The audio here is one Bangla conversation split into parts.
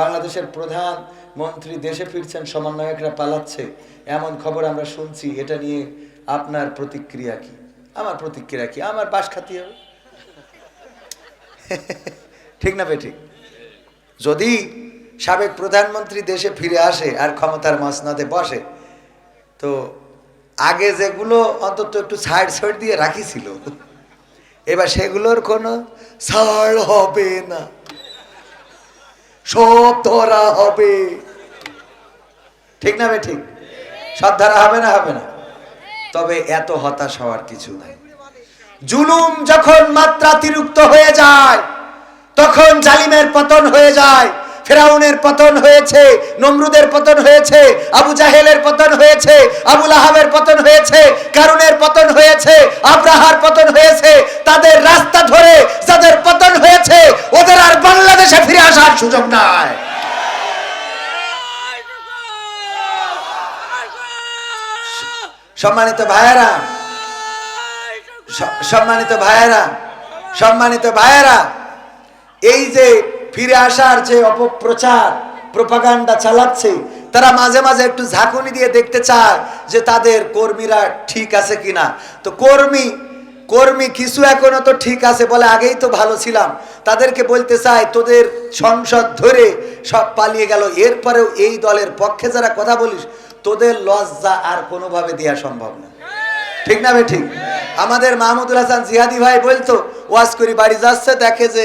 বাংলাদেশের প্রধান মন্ত্রী দেশে ফিরছেন, সমন্বয়করা পালাচ্ছে। এমন খবর আমরা শুনছি, এটা নিয়ে আপনার প্রতিক্রিয়া কি? আমার প্রতিক্রিয়া কি? আমার বাস খাতি হবে। ঠিক না বেঠিক যদি সাবেক প্রধানমন্ত্রী দেশে ফিরে আসে আর ক্ষমতার মসনদে বসে, তো আগে যেগুলো অন্তত একটু সাইড সাইড দিয়ে রাখিছিল এবার সেগুলোর কোনো ছাড় হবে না। সব ধরা হবে। ঠিক না বে ঠিক? সব ধরা হবে না হবে না? তবে এত হতাশ হওয়ার কিছু নাই। জুলুম যখন মাত্রাতিরিক্ত হয়ে যায়, তখন জালিমের পতন হয়ে যায়, ফেরাউনের পতন হয়েছে, নমরুদের পতন হয়েছে, আবু জাহেলের পতন হয়েছে, আবুল আহাবের পতন হয়েছে, কারুনের পতন হয়েছে, আব্রাহার পতন হয়েছে, তাদের সুযোগ নাই। সম্মানিত ভাইয়েরা সম্মানিত ভাইয়েরা সম্মানিত ভাইয়েরা, এই যে ফিরে আসার যে অপপ্রচার, প্রপাগান্ডা চালাচ্ছে, তারা মাঝে মাঝে একটু ঝাঁকুনি দিয়ে দেখতে চায় যে তাদের কর্মীরা ঠিক আছে কিনা। তো কর্মী কর্মী কিছু এখনও তো ঠিক আছে বলে আগেই তো ভালো ছিলাম। তাদেরকে বলতে চাই, তোদের সংসদ ধরে সব পালিয়ে গেল। এরপরেও এই দলের পক্ষে যারা কথা বলিস, তোদের লজ্জা আর কোনোভাবে দেওয়া সম্ভব না। ঠিক না ঠিক? আমাদের মাহমুদুল হাসান জিহাদি ভাই বলতো, ওয়াজ করি বাড়ি যাচ্ছে, দেখে যে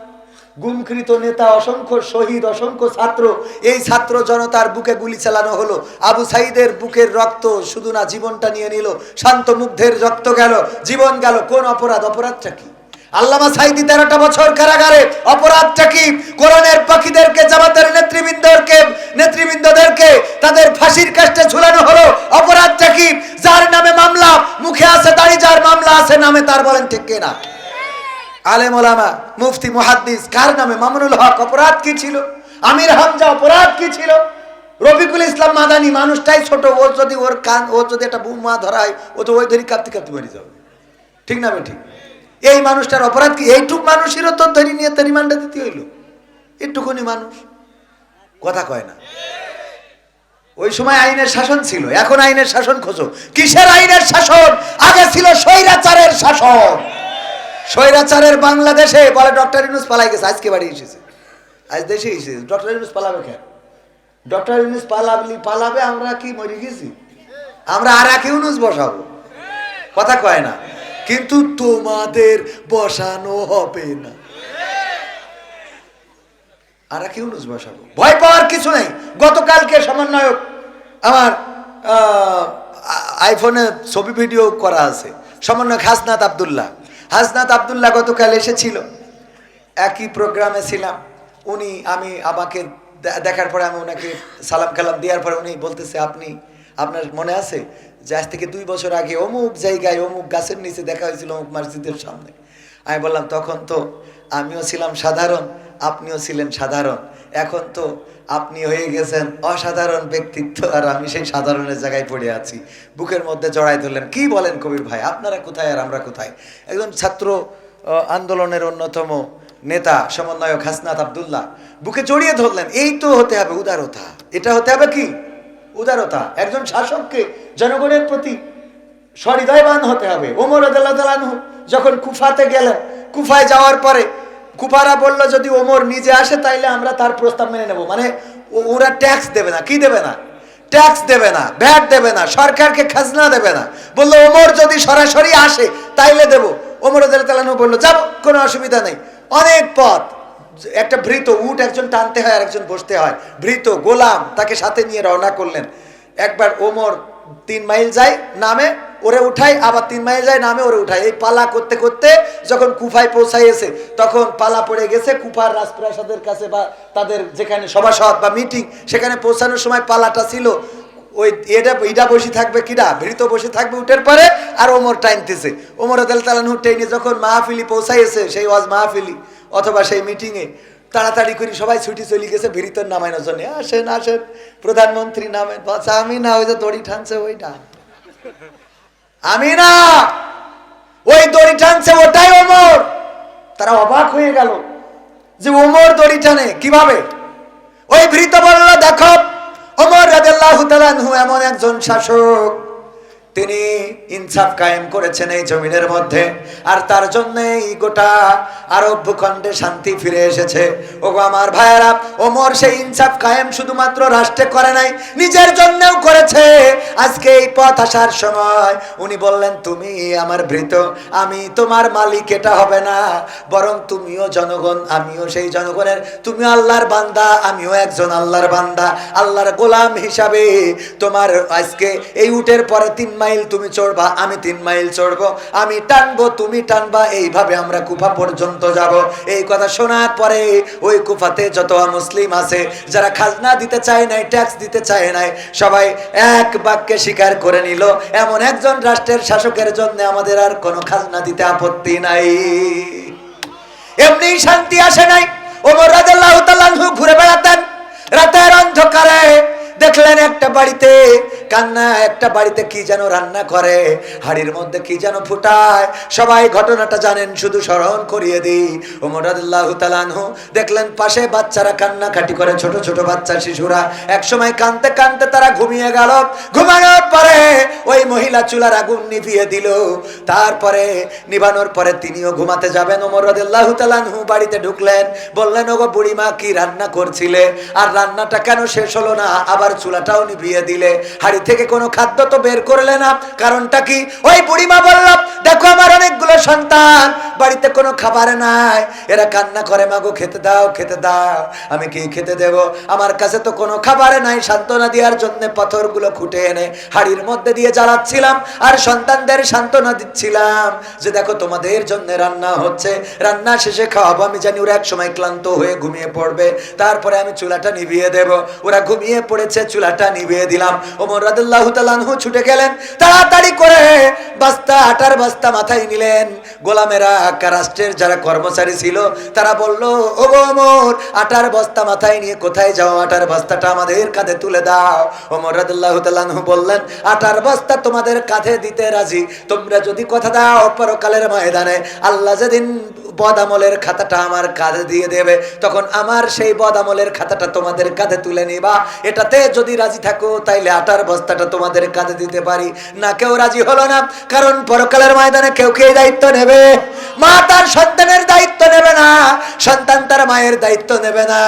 গুমকৃত নেতা, অসংখ্য শহীদ, অসংখ্য ছাত্র, এই ছাত্র জনতার বুকে গুলি চালানো হলো। আবু সাইদের বুকের রক্ত শুধু না জীবনটা নিয়ে নিল, শান্ত মুগ্ধের রক্ত গেল। জীবন গেল কোন অপরাধ? অপরাধটা কি? আল্লামা সাইদি তেরোটা বছর কারাগারে, অপরাধটা কি? কোরআনের পাখিদেরকে, জামাতের নেতৃবৃন্দকে, নেতৃবৃন্দদেরকে তাদের ফাঁসির কাষ্টে ঝুলানো হলো। অপরাধটা কি? যার নামে মামলা, মুখে আছে দাড়ি যার মামলা আছে নামে তার বলেন ঠিক কিনা? আলেম ওলামা, মুফতি, মুহাদ্দিস, কার নামে? মামুনুল হক, অপরাধ কি ছিল? আমির হামজা, অপরাধ কি ছিল? রফিকুল ইসলাম মাদানি, মানুষটাই ছোট ও যদি ওর কান ও যদি একটা বুমা ধরা হয়, ও তো ওই ধরি কাঁপতে কাঁপতে মরে যাবে। ঠিক না ঠিক এই মানুষটার অপরাধ কি? এইটুক মানুষেরও তো ধরি নিয়ে তো রিমান্ডে দিতে হইল। একটুকুনি মানুষ। কথা কয় না। ওই সময় আইনের শাসন ছিল। এখন আইনের শাসন খোঁজো। কিসের আইনের শাসন? আগে ছিল স্বৈরাচারের শাসন। স্বৈরাচারের বাংলাদেশে, বলে ডক্টর ইউনুস পালাই গেছে, আজকে বাড়ি এসেছে। আজ দেশে এসেছে। ডক্টর ইউনুস পালাবে কেন? ডক্টর ইউনুস পালাবলি, পালাবে, আমরা কি মরে গেছি? আমরা আর এক ইউনুস বসাবো। কথা কয় না। কিন্তু তোমাদের বসানো হবে না। আর এক ইউনুস বসাবো। ভয় পাওয়ার কিছু নেই। গতকালকে সমন্বয়ক আমার আইফোনে ছবি ভিডিও করা আছে। সমন্বয়ক হাসনাত আবদুল্লাহ। হাসনাত আবদুল্লাহ গতকাল এসেছিল। একই প্রোগ্রামে ছিলাম। উনি আমি, আমাকে দেখার পরে আমি ওনাকে সালাম কালাম দেওয়ার পরে উনি বলতেছে, আপনি, আপনার মনে আছে যে আজ থেকে দুই বছর আগে অমুক জায়গায় অমুক গাছের নিচে দেখা হয়েছিল অমুক মসজিদের সামনে? আমি বললাম, তখন তো আমিও ছিলাম সাধারণ, আপনিও ছিলেন সাধারণ। এখন তো আপনি হয়ে গেছেন অসাধারণ ব্যক্তিত্ব, আর আমি সেই সাধারণের জায়গায় পড়ে আছি। বুকের মধ্যে জড়াই ধরলেন। কি বলেন কবির ভাই? আপনারা কোথায় আর আমরা কোথায়? একজন ছাত্র আন্দোলনের অন্যতম নেতা, সমন্বয়ক হাসনাত আবদুল্লাহ, বুকে জড়িয়ে ধরলেন, এই তো হতে হবে উদারতা। এটা হতে হবে কি? উদারতা। একজন শাসককে জনগণের প্রতি সহৃদয়বান হতে হবে। ওমর আদালু যখন কুফাতে গেলেন, কুফায় যাওয়ার পরে কুফারা বলল, যদি ওমর নিজে আসে, তাইলে আমরা তার প্রস্তাব মেনে নেব। মানে ওরা ট্যাক্স দেবে না। কি দেবে না? ট্যাক্স দেবে না, ভ্যাট দেবে না, সরকারকে খাজনা দেবে না। বলল, ওমর যদি সরাসরি আসে, তাইলে দেবো। ওমর তালানু বলল, যাব, কোনো অসুবিধা নেই। অনেক পথ, একটা ভৃত উট একজন টানতে হয় আর একজন বসতে হয়। ভৃত গোলাম তাকে সাথে নিয়ে রওনা করলেন। একবার ওমর তিন মাইল যায়, নামে ওরে উঠাই, আবার তিন মাইল যায়, নামে ওরে উঠাই। এই পালা করতে করতে যখন কুফায় পৌঁছাইয়েছে, তখন পালা পড়ে গেছে কুফার রাজপ্রাসাদের কাছে বা তাদের যেখানে সভাসদ বা মিটিং সেখানে পৌঁছানোর সময় পালাটা ছিল। ওই এটা ইডা বসে থাকবে কিডা ভৃত বসে থাকবে উঠের পরে, আর ওমর টাইনতেছে ওমর আদাল তালানহু টেনে যখন মাহফিলি পৌঁছাইয়েছে, সেই ওয়াজ মাহফিলি অথবা সেই মিটিংয়ে তাড়াতাড়ি করে সবাই ছুটি চলে গেছে ভৃতর নামানোর জন্য। আসেন আসেন, প্রধানমন্ত্রী নামেন আমি না, ওই যে দড়ি টানছে, ওইটা। আমি না ওই দড়ি টানছে, ওটাই ওমর! তারা অবাক হয়ে গেল যে ওমর দড়ি টানে, কীভাবে? ওই ভৃত বলল, দেখো অমর রাজু এমন একজন শাসক তিনি ইনসাফ কায়েম করেছেন এই জমিনের মধ্যে। আর তার জন্যই গোটা আরব ভূখণ্ডে শান্তি ফিরে এসেছে। ওগো আমার ভাইয়েরা, ওমর সেই ইনসাফ কায়েম শুধুমাত্র রাষ্ট্রে করে নাই, নিজের জন্যও করেছে। আজকে এই পথ আসার সময় উনি বললেন, তুমি আমার ভৃত, আমি তোমার মালিক, এটা হবে না। বরং তুমিও জনগণ, আমিও সেই জনগণের। তুমি আল্লাহর বান্দা, আমিও একজন আল্লাহর বান্দা। আল্লাহর গোলাম হিসাবে তোমার আজকে এই উটের পরে তিন মাইল তুমি চড়বা, আমি তিন মাইল চড়বো, আমি টানবো, তুমি টানবা, এইভাবে আমরা কুফা পর্যন্ত যাব। এই কথা শোনার পরে ওই কুফাতে যত মুসলিম আছে, যারা খাজনা দিতে চায় নাই ট্যাক্স দিতে চায় নাই, সবাই এক বাক্যে স্বীকার করে নিল, এমন একজন রাষ্ট্রের শাসকের জন্য আমাদের আর কোনো খাজনা দিতে আপত্তি নাই। এমনি শান্তি আসে নাই। ওমর আনহু ঘুরে বেড়াতেন, রাতের অন্ধকারে দেখলেন একটা বাড়িতে কান্না, একটা বাড়িতে কি যেন রান্না করে, হাড়ির মধ্যে কি যেন ফুটায়, সবাই ঘটনাটা জানেন, শুধু স্মরণ করিয়ে দিই। ওমর রাদিয়াল্লাহু তাআলা দেখলেন, পাশে বাচ্চারা কান্নাকাটি করে, ছোট ছোট বাচ্চা, শিশুরা। এক সময় কানতে কানতে তারা ঘুমিয়ে গেল। ঘুমানোর পরে ওই মহিলা চুলার আগুন নিভিয়ে দিল। তারপরে, নিভানোর পরে তিনিও ঘুমাতে যাবেন। ওমর রাদিয়াল্লাহু তাআলা আনহু বাড়িতে ঢুকলেন। বললেন, ওগো বুড়িমা, কি রান্না করছিলে? আর রান্নাটা কেন শেষ হলো না? আবার চুলাটাও নিভিয়ে দিলে। হাড়ি থেকে কোনো খাদ্য তো বের করলে না। কারণটা কি? ওই বুড়িমা বলল, দেখো আমার অনেকগুলো সন্তান, বাড়িতে কোনো খাবার নাই। এরা কান্না করে, মাগো, খেতে দাও খেতে দাও। আমি কি খেতে দেব? আমার কাছে তো কোনো খাবার নাই। সান্ত্বনা দেওয়ার জন্য পাথরগুলো খুঁটে এনে হাড়ির মধ্যে দিয়ে জ্বালাচ্ছিলাম আর সন্তানদের সান্ত্বনা দিচ্ছিলাম যে, দেখো, তোমাদের জন্য রান্না হচ্ছে। রান্না শেষে খাওয়াবো। আমি জানি ওরা এক সময় ক্লান্ত হয়ে ঘুমিয়ে পড়বে। তারপরে আমি চুলাটা নিভিয়ে দেব। ওরা ঘুমিয়ে পড়েছে, চুলাটা নিভিয়ে দিলাম। ওমর ছুটে গেলেন, তাড়াতাড়ি করে বস্তা, আটার বস্তা মাথায় নিলেন। গোলামেরা রাষ্ট্রের যারা কর্মচারী ছিল, তারা বলল ও ওমর, আটার বস্তা মাথায় নিয়ে কোথায় যাও? আটার বস্তাটা আমাদের কাঁধে তুলে দাও। ওমর রাদিয়াল্লাহু তাআলা আনহু বললেন, আটার বস্তা তোমাদের কাঁধে দিতে রাজি। তোমরা যদি কথা দাও পরকালের ময়দানে, আল্লাহ যেদিন বদামলের খাতাটা আমার কাঁধে দিয়ে দেবে। তখন আমার সেই বদামলের খাতাটা তোমাদের কাঁধে তুলে নিবা। এটাতে যদি রাজি থাকো, তাইলে আটার বস্তাটা তোমাদের কাঁধে দিতে পারি। না, কেউ রাজি হলো না, কারণ পরকালের ময়দানে কেউ কে দায়িত্ব নেবে? মা তার সন্তানের দায়িত্ব নেবে না, সন্তান তার মায়ের দায়িত্ব নেবে না।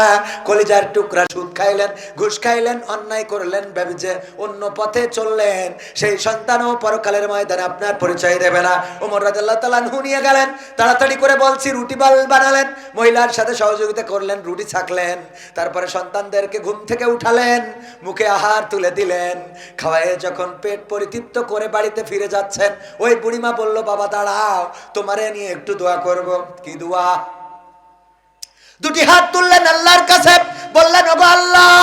কলিজার টুকরা সুদ খাইলেন, ঘুষ খাইলেন, অন্যায় করলেন যে অন্য পথে চললেন। সেই সন্তানও পরকালের ময়দানে আপনার পরিচয় দেবে না। ওমর রাদিয়াল্লাহু তাআলা আনহু নিয়ে গেলেন, তাড়াতাড়ি করে বলছি রুটি বাল বানালেন, মহিলার সাথে সহযোগিতা করলেন, রুটি ছাকলেন, তারপরে সন্তানদেরকে ঘুম থেকে উঠালেন, মুখে আহার তুলে দিলেন, খাওয়ায় যখন পেট পরিতৃপ্ত করে বাড়িতে ফিরে যাচ্ছেন, ওই বুড়িমা বলল, বাবা, দাঁড়াও, তোমারে নিয়ে একটু দোয়া করব। কি দোয়া? দুটি হাত তুললেন আল্লাহর কাছে। বললেন, ওগো আল্লাহ,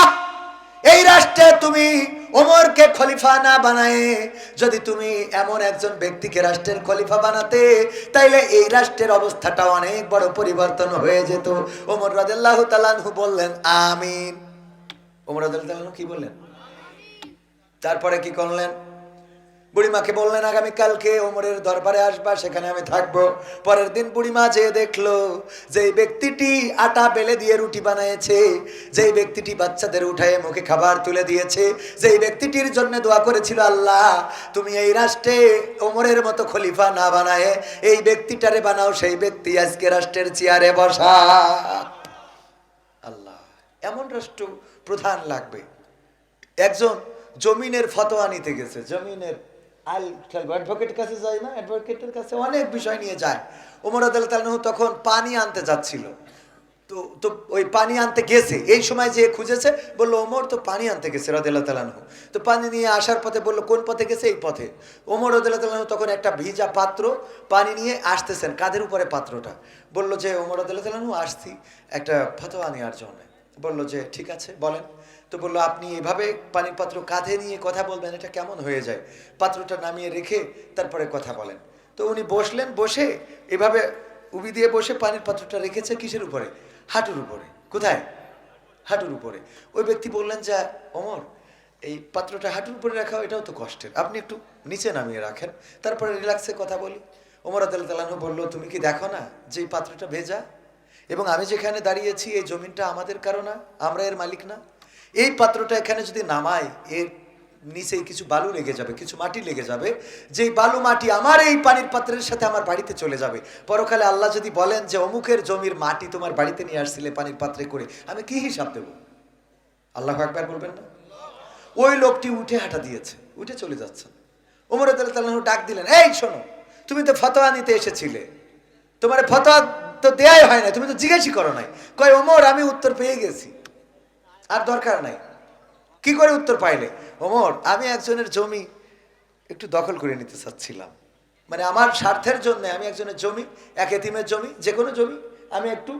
এই রাষ্ট্রে তুমি ওমরকে খলিফা না বানায় যদি তুমি এমন একজন ব্যক্তিকে রাষ্ট্রের খলিফা বানাতে, তাইলে এই রাষ্ট্রের অবস্থাটা অনেক বড় পরিবর্তন হয়ে যেত। ওমর রাদিয়াল্লাহু তাআলাহু বললেন, আমিন। ওমর তাআলা কি বললেন? তারপরে কি করলেন? বুড়িমাকে বললেন, আগামী কালকে ওমরের দরবারে আসবা, সেখানে আমি থাকব। পরের দিন বুড়িমা যে দেখল, যে ব্যক্তিটি আটা বেলে দিয়ে রুটি বানিয়েছে যেই ব্যক্তিটি বাচ্চাদের উঠায় মুখে খাবার তুলে দিয়েছে, যেই ব্যক্তিটির জন্য দোয়া করেছিল, আল্লাহ, তুমি এই রাষ্ট্রে ওমরের মতো খলিফা না বানায়, এই ব্যক্তিটারে বানাও, সেই ব্যক্তি আজকে রাষ্ট্রের চেয়ারে বসা। আল্লাহ, এমন রাষ্ট্র প্রধান লাগবে। একজন জমিনের ফতোয়া নিতে গেছে, জমিনের আল অ্যাডভোকেট কাছে যায় না অ্যাডভোকেটের কাছে অনেক বিষয় নিয়ে যায়। ওমর আদালতালহু তখন পানি আনতে যাচ্ছিল। তো তো ওই পানি আনতে গেছে। এই সময় যে খুঁজেছে, বলল ওমর তো পানি আনতে গেছে রদেল্লা তালানহু তো পানি নিয়ে আসার পথে বলল, কোন পথে গেছে? এই পথে। ওমর রদেল্লা তালানহু তখন একটা ভিজা পাত্র পানি নিয়ে আসতেছেন, কাদের উপরে পাত্রটা? বলল যে ওমর রদেল্লা তালানহু আসছি একটা ফতোয়া নেওয়ার জন্য। বলল যে, ঠিক আছে, বলেন। তো বলল, আপনি এভাবে পানির পাত্র কাঁধে নিয়ে কথা বলবেন, এটা কেমন হয়ে যায়? পাত্রটা নামিয়ে রেখে তারপরে কথা বলেন। তো উনি বসলেন, বসে এভাবে উবি দিয়ে বসে পানির পাত্রটা রেখেছে কিসের উপরে? হাঁটুর উপরে। কোথায়? হাঁটুর উপরে। ওই ব্যক্তি বললেন যে অমর এই পাত্রটা হাঁটুর উপরে রাখা, এটাও তো কষ্টের। আপনি একটু নিচে নামিয়ে রাখেন, তারপরে রিল্যাক্সে কথা বলি। ওমর আদাল তালানহ বলল, তুমি কি দেখো না যে এই পাত্রটা ভেজা? এবং আমি যেখানে দাঁড়িয়েছি, এই জমিনটা আমাদের কারও না, আমরা এর মালিক না? এই পাত্রটা এখানে যদি নামায় এর নিচে কিছু বালু লেগে যাবে, কিছু মাটি লেগে যাবে। যেই বালু মাটি আমার এই পানির পাত্রের সাথে আমার বাড়িতে চলে যাবে। পরকালে আল্লাহ যদি বলেন যে, অমুকের জমির মাটি তোমার বাড়িতে নিয়ে আসছিলে পানির পাত্রে করে, আমি কি হিসাব দেব? আল্লাহ একবার বলবেন না? ওই লোকটি উঠে হাঁটা দিয়েছে, উঠে চলে যাচ্ছেন ওমর তাল্লাহ ডাক দিলেন, এই শোনো, তুমি তো ফতোয়া নিতে এসেছিলে। তোমার ফতোয়া তো দেয়াই হয় না তুমি তো জিজ্ঞাসই করো নাই। কয়, ওমর, আমি উত্তর পেয়ে গেছি। আর দরকার নাই। কি করে উত্তর পাইলে? ওমর, আমি একজনের জমি একটু দখল করে নিতে চাচ্ছিলাম। মানে আমার স্বার্থের জন্য আমি একজনের জমি, এক এতিমের জমি যে কোনো জমি, আমি একটু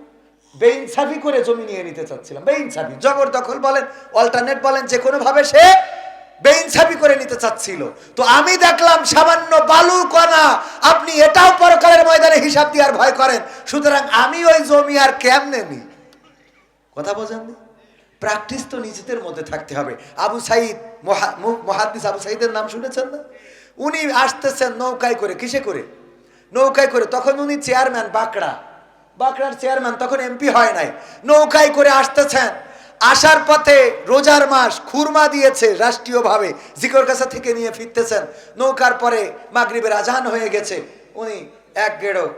বেইনসাফি করে জমি নিয়ে নিতে চাচ্ছিলাম। বেইনসাফি, জবরদখল বলেন অল্টারনেট বলেন যে কোনোভাবে সে বেইনসাফি করে নিতে চাচ্ছিল। তো আমি দেখলাম সামান্য বালু কণা, আপনি এটাও পরকালের ময়দানে হিসাব দিয়ে আর ভয় করেন। সুতরাং আমি ওই জমি আর কেমনে নি কথা বোঝেননি? প্র্যাকটিস তো নিজেদের মধ্যে থাকতে হবে। আবু সাইদ, মহা- মু- আবু সাইদের নাম শুনেছেন না? উনি আসতেছেন নৌকায় করে, কিসে করে? নৌকায় করে, তখন উনি চেয়ারম্যান বাঁকড়া। বাঁকড়ার চেয়ারম্যান তখন এমপি হয় নাই। নৌকায় করে আসতেছেন। আসার পথে রোজার মাস খুরমা দিয়েছে রাষ্ট্রীয়ভাবে, জিকর কাছা থেকে নিয়ে ফিরতেছেন। নৌকার পরে মাগরিবের আজান হয়ে গেছে। উনি এক গেড়ো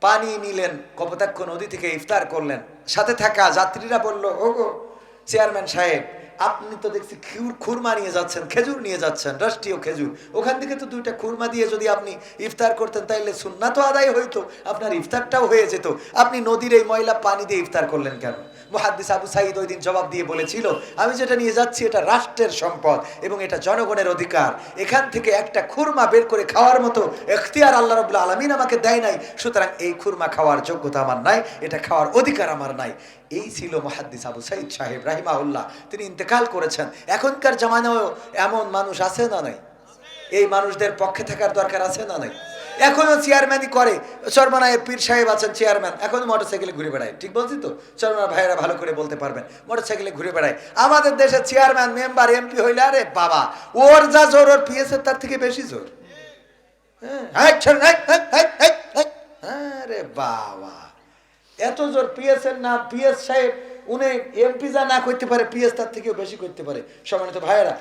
পানি নিলেন, কপোতাক্ষ নদী থেকে ইফতার করলেন। সাথে থাকা যাত্রীরা বলল, ওগো চেয়ারম্যান সাহেব, আপনি তো দেখছি খুর খুরমা নিয়ে যাচ্ছেন, খেজুর নিয়ে যাচ্ছেন, রাষ্ট্রীয় খেজুর। ওখান থেকে তো দুইটা খুরমা দিয়ে যদি আপনি ইফতার করতেন, তাইলে সুন্না তো আদায় হইতো, আপনার ইফতারটাও হয়ে যেত। আপনি নদীর এই ময়লা পানি দিয়ে ইফতার করলেন কেন? মহাদ্দিস আবু সাইদ ওই দিন জবাব দিয়ে বলেছিল, আমি যেটা নিয়ে যাচ্ছি, এটা রাষ্ট্রের সম্পদ এবং এটা জনগণের অধিকার। এখান থেকে একটা খুরমা বের করে খাওয়ার মতো এখতিয়ার আল্লাহ রবুল্লা আলমিন আমাকে দেয় নাই। সুতরাং এই খুরমা খাওয়ার যোগ্যতা আমার নাই, এটা খাওয়ার অধিকার আমার নাই। এই ছিল মহাদ্দিস আবু সাইদ সাহেব রাহিমাউল্লাহ তিনি ইন্তেকাল করেছেন। এখনকার জামানায়ও এমন মানুষ আছে না নাই? এই মানুষদের পক্ষে থাকার দরকার আছে না নাই? এখনও চেয়ারম্যানই করে। চরমানায় পীর সাহেব আছেন চেয়ারম্যান। এখনও মোটরসাইকেলে ঘুরে বেড়ায়। ঠিক বলছি তো? চরমানা ভাইয়েরা ভালো করে বলতে পারবেন। মোটরসাইকেলে ঘুরে বেড়ায়। আমাদের দেশের চেয়ারম্যান মেম্বার এমপি হইলে আরে বাবা ওর যা জোর ওর পিএসের তার থেকে বেশি জোর। হ্যাঁ, এই, এই, এই। আরে বাবা। এত জোর পিএস এর নাম পিএস সাহেব, উনি এমপি যা না করতে পারে, পিএস তার থেকেও বেশি করতে পারে, সম্মানিত ভাইয়েরা।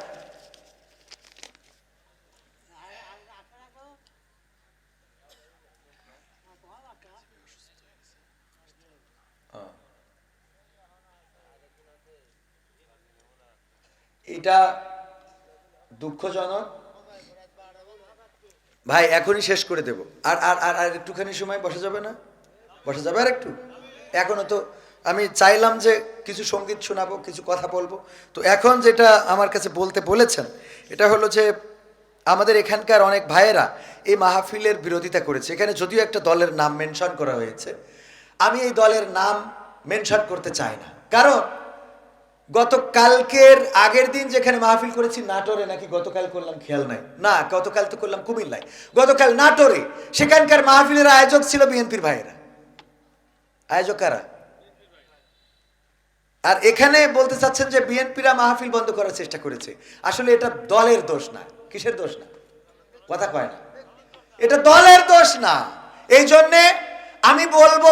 এটা দুঃখজনক। ভাই, এখনই শেষ করে দেব। আর আর আর একটুখানি সময় বসা যাবে না? বসা যাবে আর একটু? এখনও তো আমি চাইলাম যে কিছু সংগীত শোনাবো, কিছু কথা বলব। তো এখন যেটা আমার কাছে বলতে বলেছেন, এটা হলো যে আমাদের এখানকার অনেক ভাইয়েরা এই মাহফিলের বিরোধিতা করেছে। এখানে যদিও একটা দলের নাম মেনশন করা হয়েছে, আমি এই দলের নাম মেনশন করতে চাই না। কারণ গতকালকের আগের দিন যেখানে মাহফিল করেছি, নাটোরে নাকি গতকাল করলাম খেয়াল নাই। না, গতকাল তো করলাম কুমিল্লায়। গতকাল নাটোরে, সেখানকার মাহফিলের আয়োজক ছিল বিএনপির ভাইয়েরা। আয়োজক কারা আর এখানে বলতে চাচ্ছেন যে বিএনপিরা মাহফিল বন্ধ করার চেষ্টা করেছে। আসলে এটা দলের দোষ না, কিসের দোষ না? কথা কয় না। এটা দলের দোষ না। এই জন্যে আমি বলব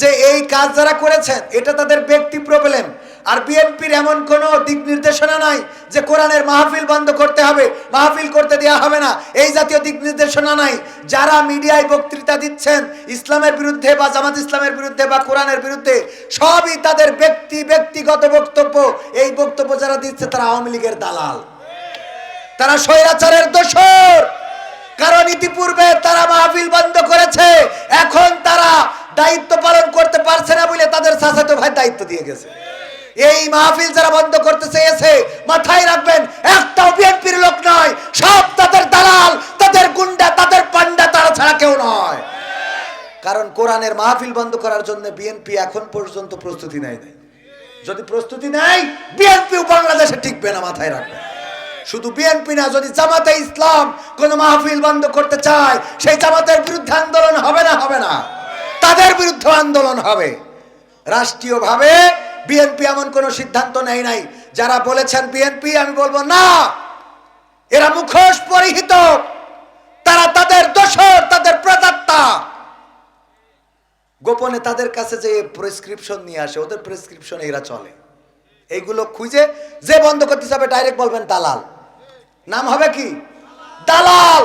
যে এই কাজ যারা করেছেন, এটা তাদের ব্যক্তি প্রবলেম আর বিএনপির এমন কোনো দিক নির্দেশনা নাই যে কোরআনের মাহফিল বন্ধ করতে হবে, মাহফিল করতে দেওয়া হবে না। এই জাতীয় দিক নির্দেশনা নাই। যারা মিডিয়ায় বক্তৃতা দিচ্ছেন, ইসলামের বিরুদ্ধে বা জামাত ইসলামের বিরুদ্ধে বা কোরআনের বিরুদ্ধে, সবই তাদের ব্যক্তি, ব্যক্তিগত বক্তব্য। এই বক্তব্য যারা দিচ্ছে তারা আওয়ামী লীগের দালাল। তারা স্বৈরাচারের দোষর। কারণ ইতিপূর্বে তারা মাহফিল বন্ধ করেছে। এখন তারা দায়িত্ব পালন করতে পারছে না বলে তাদের চাচাতো ভাই দায়িত্ব দিয়ে গেছে। এই মাহফিল যারা বন্ধ করতে চেয়েছে, মাথায় রাখবেন, একটাও বিএনপির লোক নয়, সব তাদের দালাল, তাদের গুন্ডা, তাদের পান্ডা তারা ছাড়া কেউ নয়। কারণ কোরআনের মাহফিল বন্ধ করার জন্য বিএনপি এখন পর্যন্ত প্রস্তুতি নেয় নাই। যদি প্রস্তুতি নেয় বিএনপিও বাংলাদেশে টিকবে না, মাথায় রাখবেন। শুধু বিএনপি না, যদি জামাতে ইসলাম কোন মাহফিল বন্ধ করতে চায়, সেই জামাতের বিরুদ্ধে আন্দোলন হবে না হবে না। তাদের বিরুদ্ধে আন্দোলন হবে। রাষ্ট্রীয়ভাবে বিএনপি এমন কোন সিদ্ধান্ত নেয় নাই। যারা বলেছেন বিএনপি আমি বলব না। এরা মুখোশ পরিহিত। তারা তাদের দোষর, তাদের প্রদাত্তা গোপনে তাদের কাছে যে প্রেসক্রিপশন নিয়ে আসে, ওদের প্রেসক্রিপশন এরা চলে। এইগুলো খুঁজে যে বন্ধ করতে যাবে ডাইরেক্ট বলবেন দালাল। নাম হবে কি? দালাল।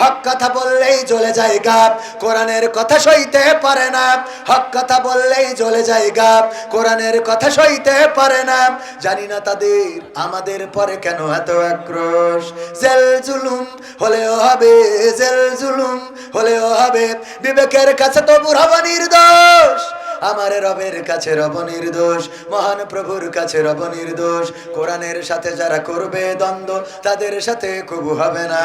হক কথা বললেই জ্বলে যায় গাপ, কোরআনের কথা সইতে পারে না। হক কথা বললেই জ্বলে যায় গাপ, কোরআনের কথা সইতে পারে না। জানি না তাদের, আমাদের পরে কেন এত আক্রোশ। জেল জুলুম হলেও হবে, জেল জুলুম হলেও হবে। বিবেকের কাছে তো বুড়াবো নির্দোষ, আমার রবের কাছে রব নির্দোষ, মহান প্রভুর কাছে রব নির্দোষ। কোরআনের সাথে যারা করবে দ্বন্দ্ব, তাদের সাথে কবু হবে না।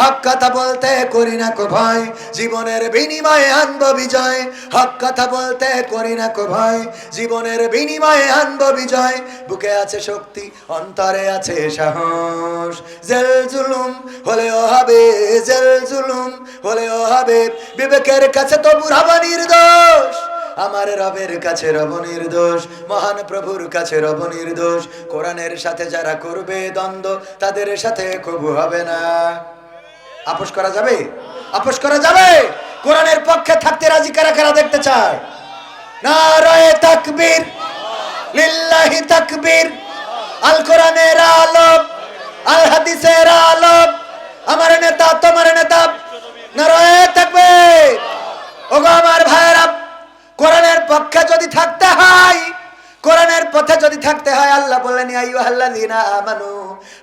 হক কথা বলতে করি না কো ভয় জীবনের বিনিময়ে আনব বিজয়। হক কথা বলতে করি না কো ভয় জীবনের বিনিময়ে আনব বিজয়। বুকে আছে শক্তি, অন্তরে আছে সাহস। জেল জুলুম হলেও হবে, জেল জুলুম হলেও হবে। বিবেকের কাছে তো বুড়াবো নির্দোষ, আমার রবের কাছে রব নির্দোষ, মহান প্রভুর কাছে রব নির্দোষ। কোরআনের সাথে যারা করবে দ্বন্দ্ব, তাদের সাথে কবু হবে না। আপোষ করা যাবে? আপোষ করা যাবে? কোরআনের পক্ষে থাকতে রাজি কারা কারা দেখতে চায়? নারায়ে তাকবীর আল কোরআনের আলোক আল বললেন, ইয়া আইয়ুহাল্লাযীনা আমানু,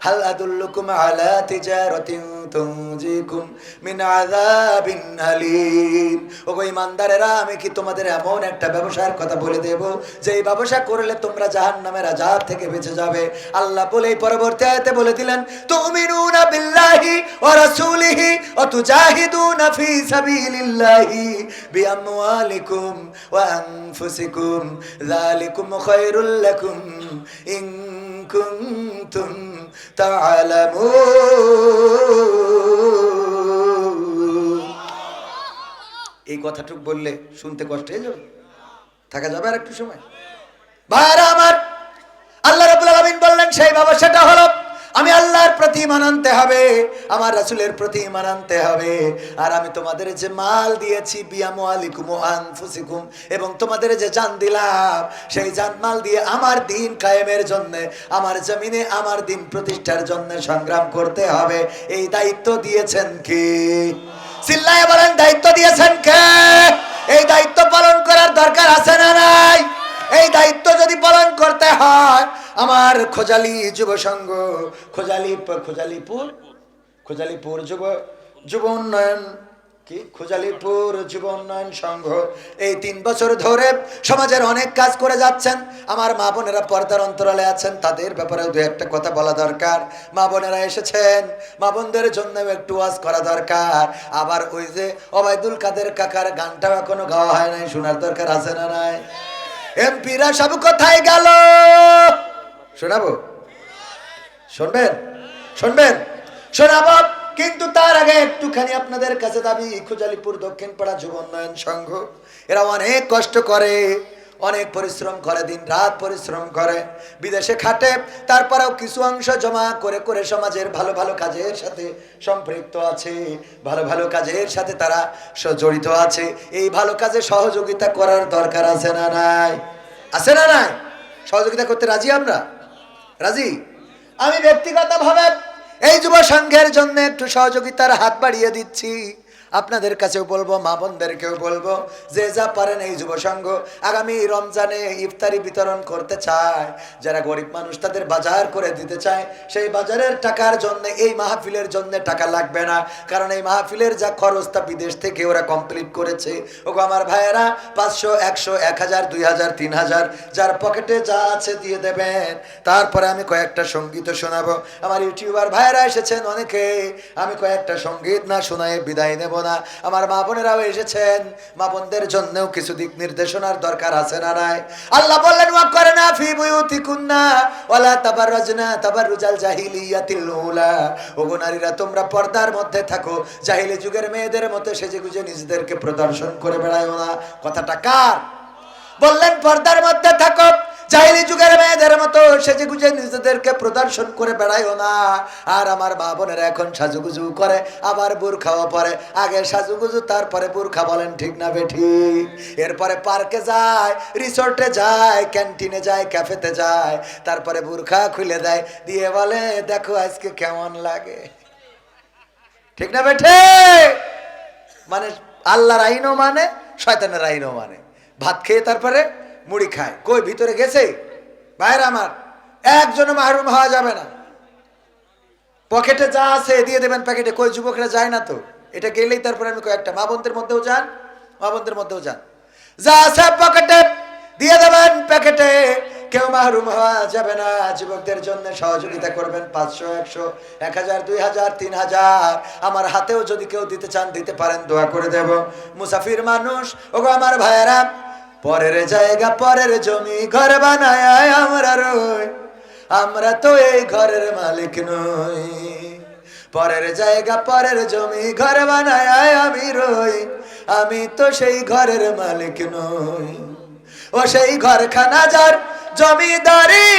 হাল আদুল্লুকুম আলা তিজারাতিন তুনজিকুম মিন আযাবিন আলীম। ওগো ঈমানদারেরা, আমি কি তোমাদের এমন একটা ব্যবসার কথা বলে দেব যে এই ব্যবসা করলে তোমরা জাহান্নামের আযাব থেকে বেঁচে যাবে? আল্লাহ বলেই পরবর্তী আয়াতে বলে দিলেন, তুমিনুনা বিল্লাহি ওয়া রাসূলিহি ওয়া তুজাহিদুনা ফি সাবিলিল্লাহি বিআমওয়ালিকুম ওয়া আনফুসিকুম। যালিকুম খায়রুল লাকুম ইন كنتم تعلمون. এই কথাটুক বললে শুনতে কষ্ট হয়ে যাবে। থাকা যাবে আর একটু সময়। ভাইরা আমার, আল্লাহ রাবুল আলমিন বললেন, সেই বাবা সেটা হলো আমি আল্লাহর প্রতি মানানতে হবে, আমার রাসুলের প্রতি মানানতে হবে। আর আমি তোমাদের যে মাল দিয়েছি বিয়ামু আলিকুম আনফুসিকুম, এবং তোমাদের যে জান দিলাম, সেই জান মাল দিয়ে আমার দিন কায়েমের জন্য, আমার জমিনে আমার দিন প্রতিষ্ঠার জন্য সংগ্রাম করতে হবে। এই দায়িত্ব দিয়েছেন কি? চিল্লায় বলেন, দায়িত্ব দিয়েছেন কে? এই দায়িত্ব পালন করার দরকার আছে না নাই? এই দায়িত্ব যদি পালন করতে হয় আমার খোজালি যুব সংঘ খোজালি খোজালিপুর খোজালিপুর যুব যুব উন্নয়ন কি? খুজালিপুর যুব উন্নয়ন সংঘ। এই তিন বছর ধরে সমাজের অনেক কাজ করে যাচ্ছেন। আমার মা বোনেরা পর্দার অন্তরালে আছেন, তাদের ব্যাপারে দু একটা কথা বলা দরকার। মা বোনেরা এসেছেন, মা বোনদের জন্য একটু ওয়াজ করা দরকার। আবার ওই যে অবায়দুল কাদের কাকার গানটাও এখনও গাওয়া হয় নাই, শোনার দরকার আছে না নাই? এমপিরা সব কোথায় গেল? শোনাবো? শুনবেন? শুনবেন? শোনাবো, কিন্তু তার আগে একটুখানি আপনাদের কাছে দাবি। খুজালিপুর দক্ষিণ পাড়া যুব উন্নয়ন সংঘ, এরা অনেক কষ্ট করে, অনেক পরিশ্রম করে, দিন রাত পরিশ্রম করে, বিদেশে খাটে, তারপরেও কিছু অংশ জমা করে করে সমাজের ভালো ভালো কাজের সাথে সম্পৃক্ত আছে। ভালো ভালো কাজের সাথে তারা জড়িত আছে। এই ভালো কাজে সহযোগিতা করার দরকার আছে না নাই? আছে না নাই? সহযোগিতা করতে রাজি আমরা? রাজি? আমি ব্যক্তিগতভাবে এই যুব সংঘের জন্য একটু সহযোগিতার হাত বাড়িয়ে দিচ্ছি। আপনাদের কাছেও বলব, মা বোনদেরকেও বলব, যে যা পারেন এই যুব সংঘ আগামী রমজানে ইফতারি বিতরণ করতে চায়। যারা গরিব মানুষ তাদের বাজার করে দিতে চায়, সেই বাজারের টাকার জন্য, এই মাহফিলের জন্য টাকা লাগবে না। কারণ এই মাহফিলের যা খরচ তা বিদেশ থেকে ওরা কমপ্লিট করেছে। ওগো আমার ভাইয়েরা, পাঁচশো, একশো, এক হাজার, দুই হাজার, তিন হাজার, যার পকেটে যা আছে দিয়ে দেবেন। তারপরে আমি কয়েকটা সংগীত শোনাবো। আমার ইউটিউবার ভাইয়েরা এসেছেন অনেকে। আমি কয়েকটা সংগীত না শোনায় বিদায় নেব। না। আমার মা বোনেরাও এসেছেন। মা বোনদের জন্যও কিছু দিক নির্দেশনার দরকার আছে না নাই? আল্লাহ বললেন, ওয়া করে না ফি বুয়ুতি কুন্না ওয়ালা তাবাররাজনা তাবাররুজাল জাহিলিয়াতিল উলা। ওগো নারীরা, তোমরা পর্দার মধ্যে থাকো। জাহিলি যুগের মেয়েদের মতো সেজে গুজে নিজেদেরকে প্রদর্শন করে বেড়ায়ও না। কথাটা কার? বললেন, পর্দার মধ্যে থাকো। জাহিলি যুগের মেয়েদের মতো সেজে গুজে নিজেদেরকে প্রদর্শন করে বেড়াইও না। আর আমার মা বোনেরা এখন সাজুগুজু করে, আবার বুরখাও পরে। আগে সাজুগুজু, তারপরে বুরখা বলেন, ঠিক না বেঠিক এরপরে পার্কে যায়, রিসোর্টে যায়, ক্যান্টিনে যায়, ক্যাফেতে যায়, তারপরে বুরখা খুলে দেয়, দিয়ে বলে, দেখো আজকে কেমন লাগে। ঠিক না বেঠে মানে আল্লাহর আইনও মানে শয়তানের আইনও মানে। ভাত খেয়ে তারপরে মুড়ি খায়। কই, ভিতরে গেছে? বাইরে আমার, একজনও মাহরুম হওয়া যাবে না। পকেটে যা আছে দিয়ে দেবেন প্যাকেটে। কই, যুবকরা যায় না তো? এটা গেলেই তারপরে আমি কয়েকটা মা বোনদের মধ্যেও যান মা বোনদের মধ্যেও যান। যা আছে পকেটে, দিয়ে দেবেন প্যাকেটে। কেউ মাহরুম হওয়া যাবে না। যুবকদের জন্য সহযোগিতা করবেন পাঁচশো, একশো, এক হাজার, দুই হাজার, তিন হাজার। আমার হাতেও যদি কেউ দিতে চান, দিতে পারেন, দোয়া করে দেব। মুসাফির মানুষ, ওগো আমার ভাইয়েরা পরের জায়গা, পরের জমি ঘর বানায় আমরা রই। আমরা তো এই ঘরের মালিক নই। পরের জায়গা, পরের জমি ঘর বানায় আমি রই। আমি তো সেই ঘরের মালিক নই। ও সেই ঘরখানা যার জমিদারি।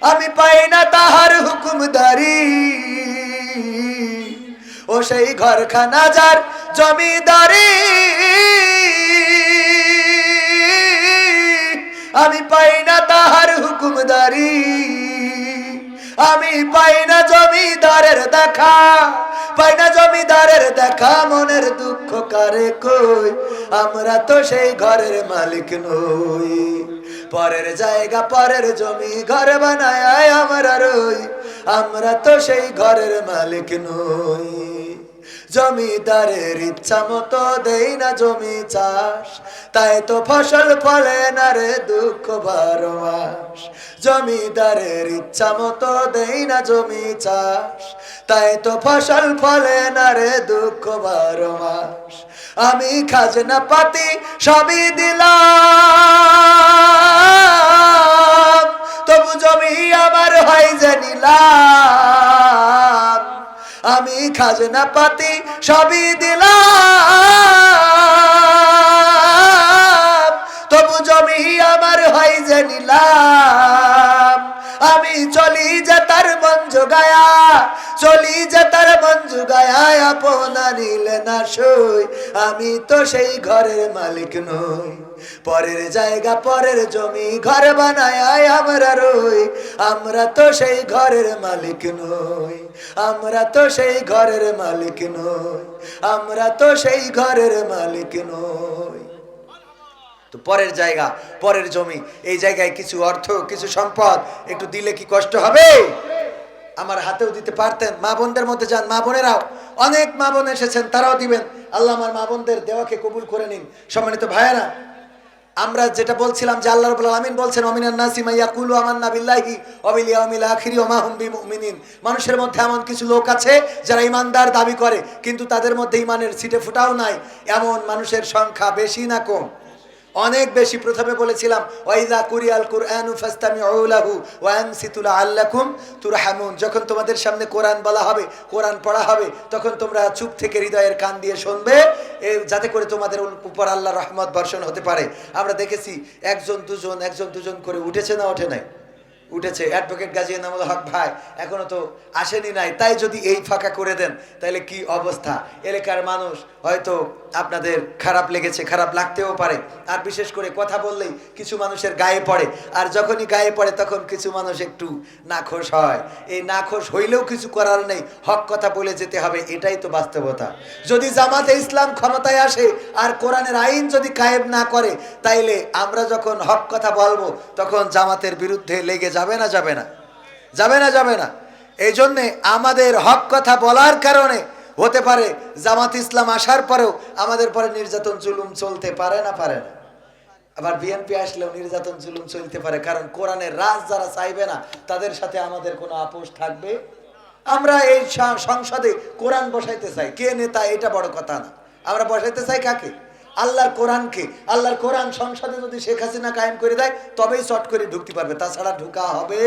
আমি পাই না তাহার হুকুমদারি। ও সেই ঘরখানা যার জমিদারি। আমি পাই না তাহার হুকুমদারি। আমি পাই না জমিদারের দেখা। পাই না জমিদারের দেখা, মনের দুঃখ কারে কই? আমরা তো সেই ঘরের মালিক নই। পরের জায়গা, পরের জমি ঘর বানায় আমরা রই। আমরা তো সেই ঘরের মালিক নই। জমিদারের ইচ্ছা মতো দেই না জমি চাষ। তাই তো ফসল ফলে না রে দুঃখ বারো মাস। জমিদারের ইচ্ছা মতো দেই না জমি চাষ। তাই তো ফসল ফলে না রে দুঃখ বারো মাস। আমি খাজনা পাতি সবই দিলাম। তবু জমি আমার হয় যে নিলাম। আমি খাজনা পাতি সবই দিলাম। তবু জমি আমার হয় যে নিলাম। চলি যে তার মন জোগায়া, চলি যে তার মন জোগায়া আপনা নিলে না সই। আমি তো সেই ঘরের মালিক নই। পরের জায়গা, পরের জমি, ঘর বানায় আমরা রই। আমরা তো সেই ঘরের মালিক নই। আমরা তো সেই ঘরের মালিক নই। আমরা তো সেই ঘরের মালিক নই। তো পরের জায়গা, পরের জমি, এই জায়গায় কিছু অর্থ, কিছু সম্পদ, একটু দিলে কি কষ্ট হবে? আমার হাতেও দিতে পারতেন। মা বোনদের মধ্যে যান, মা বোনেরাও। অনেক মা বোন এসেছেন, তারাও দিবেন। আল্লাহ আমার মা বোনদের দেওয়াকে কবুল করে নিন। সম্মানিত ভাইয়েরা, আমরা যেটা বলছিলাম যে আল্লাহ রাব্বুল আলামিন বলছেন, অমিনান নাসি মাইয়া কুলু আমান্না বিল্লাহি ওয়া বিল ইয়াউমিল আখিরি ওয়া মা হুম বিমুমিনিন। মানুষের মধ্যে এমন কিছু লোক আছে যারা ইমানদার দাবি করে, কিন্তু তাদের মধ্যে ইমানের ছিটে ফুটাও নাই। এমন মানুষের সংখ্যা বেশি না কম। অনেক বেশি প্রথমে বলেছিলাম, ওয়াইদা কুরিয়াল কুরআনু ফাস্তামিউ লাহু ওয়া আনসিতু লাআল্লাকুম তুরহামুন। যখন তোমাদের সামনে কোরআন বলা হবে, কোরআন পড়া হবে, তখন তোমরা চুপ থেকে হৃদয়ের কান দিয়ে শুনবে যাতে করে তোমাদের উপর আল্লাহ রহমত বর্ষণ হতে পারে। আমরা দেখেছি একজন, দুজন একজন, দুজন করে উঠেছে না ওঠে নাই? উঠেছে। অ্যাডভোকেট গাজী এনামুল হক ভাই এখনও তো আসেনি নাই। তাই যদি এই ফাঁকা করে দেন, তাহলে কি অবস্থা? এলাকার মানুষ হয়তো আপনাদের খারাপ লেগেছে, খারাপ লাগতেও পারে। আর বিশেষ করে কথা বললেই কিছু মানুষের গায়ে পড়ে। আর যখনই গায়ে পড়ে তখন কিছু মানুষ একটু নাখোশ হয়। এই নাখোশ হইলেও কিছু করার নেই। হক কথা বলে যেতে হবে, এটাই তো বাস্তবতা। যদি জামাতে ইসলাম ক্ষমতায় আসে, আর কোরআনের আইন যদি কায়েম না করে, তাইলে আমরা যখন হক কথা বলব, তখন জামাতের বিরুদ্ধে লেগে যাবে না যাবে না। যাবে না যাবে না। এই জন্যে আমাদের হক কথা বলার কারণে হতে পারে, জামাত ইসলাম আসার পরেও আমাদের পরে নির্যাতন জুলুম চলতে পারে না পারে না। আবার বিএনপি আসলেও নির্যাতন জুলুম চলতে পারে, কারণ কোরআনের রাজ যারা চাইবে না, তাদের সাথে আমাদের কোনো আপোষ থাকবে? আমরা এই সংসদে কোরআন বসাইতে চাই। কে নেতা, এটা বড় কথা না। আমরা বসাইতে চাই কাকে? আল্লাহর কোরআনকে। আল্লাহর কোরআন সংসদে যদি শেখ হাসিনা কায়েম করে দেয়, তবেই চট করে ঢুকতে পারবে। তাছাড়া ঢুকা হবে